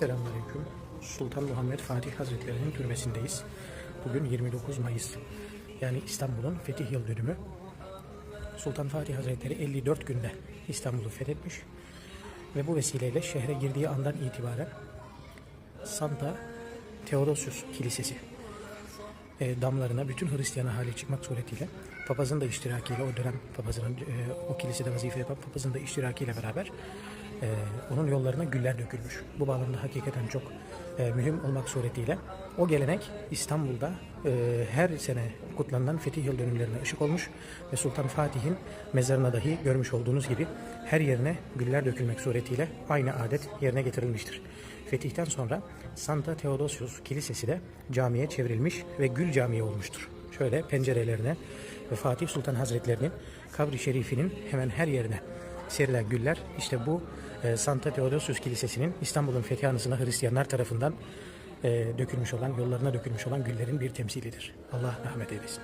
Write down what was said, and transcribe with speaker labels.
Speaker 1: Selamünaleyküm. Sultan Muhammed Fatih Hazretleri'nin türbesindeyiz. Bugün 29 Mayıs. Yani İstanbul'un fetih yıl dönümü. Sultan Fatih Hazretleri 54 günde İstanbul'u fethetmiş. Ve bu vesileyle şehre girdiği andan itibaren Santa Theodosius Kilisesi e, damlarına bütün Hristiyan ahali çıkmak suretiyle papazın da iştirakiyle o dönem papazının e, o kilisede vazife yapan papazın da iştirakiyle beraber e, onun yollarına güller dökülmüş. Bu bağlamda hakikaten çok e, mühim olmak suretiyle o gelenek İstanbul'da e, her sene kutlanılan fetih yıl dönümlerine ışık olmuş ve Sultan Fatih'in mezarına dahi görmüş olduğunuz gibi her yerine güller dökülmek suretiyle aynı adet yerine getirilmiştir. Fetihten sonra Santa Theodosius Kilisesi de camiye çevrilmiş ve gül camiye olmuştur. Şöyle pencerelerine ve Fatih Sultan Hazretlerinin kabri şerifinin hemen her yerine serilen güller işte bu e, Santa Theodosius Kilisesi'nin İstanbul'un fethi anısına Hristiyanlar tarafından e, dökülmüş olan, yollarına dökülmüş olan güllerin bir temsilidir. Allah rahmet eylesin.